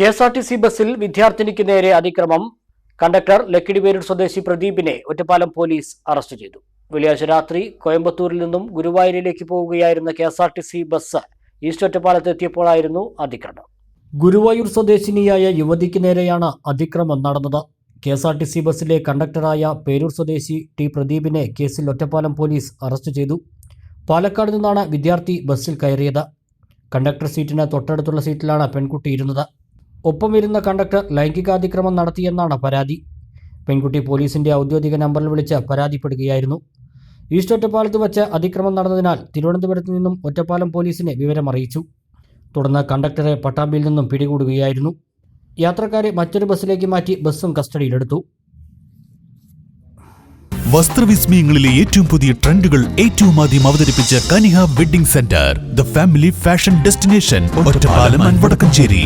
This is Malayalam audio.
K S R T C ബസ്സിൽ വിദ്യാർത്ഥിനിക്ക് നേരെ അതിക്രമം. കണ്ടക്ടർ ലക്കിടിവേരൂർ സ്വദേശി പ്രദീപിനെ ഒറ്റപ്പാലം പോലീസ് അറസ്റ്റ് ചെയ്തു. വെള്ളിയാഴ്ച രാത്രി കോയമ്പത്തൂരിൽ നിന്നും ഗുരുവായൂരിലേക്ക് പോവുകയായിരുന്ന K S R T C bus east ഒറ്റപ്പാലത്ത് എത്തിയപ്പോഴായിരുന്നു അതിക്രമം. ഗുരുവായൂർ സ്വദേശിനിയായ യുവതിക്ക് നേരെയാണ് അതിക്രമം നടന്നത്. K S R T C ബസ്സിലെ കണ്ടക്ടറായ പേരൂർ സ്വദേശി ടി പ്രദീപിനെ കേസിൽ ഒറ്റപ്പാലം പോലീസ് അറസ്റ്റ് ചെയ്തു. പാലക്കാട് നിന്നാണ് വിദ്യാർത്ഥി ബസ്സിൽ കയറിയത്. കണ്ടക്ടർ സീറ്റിന് തൊട്ടടുത്തുള്ള സീറ്റിലാണ് പെൺകുട്ടി ഇരുന്നത്. ഒപ്പം വരുന്ന കണ്ടക്ടർ ലൈംഗികാതിക്രമം നടത്തിയെന്നാണ് പരാതി. പെൺകുട്ടി പോലീസിന്റെ ഔദ്യോഗിക നമ്പറിൽ വിളിച്ച് പരാതിപ്പെടുകയായിരുന്നു. ഈസ്റ്റ് ഒറ്റപ്പാലത്ത് വച്ച് അതിക്രമം നടന്നതിനാൽ തിരുവനന്തപുരത്ത് നിന്നും ഒറ്റപ്പാലം പോലീസിനെ വിവരമറിയിച്ചു തുടർന്ന് കണ്ടക്ടറെ പട്ടാമ്പിയിൽ നിന്നും പിടികൂടുകയായിരുന്നു. യാത്രക്കാരെ മറ്റൊരു ബസ്സിലേക്ക് മാറ്റി ബസ്സും കസ്റ്റഡിയിലെടുത്തു. വസ്ത്രവിസ്മയങ്ങളിലെ ഏറ്റവും പുതിയ ട്രെൻഡുകൾ ഏറ്റവും ആദ്യം അവതരിപ്പിച്ച Kaniha wedding centre the family fashion destination Ottappalam Vadakkanchery.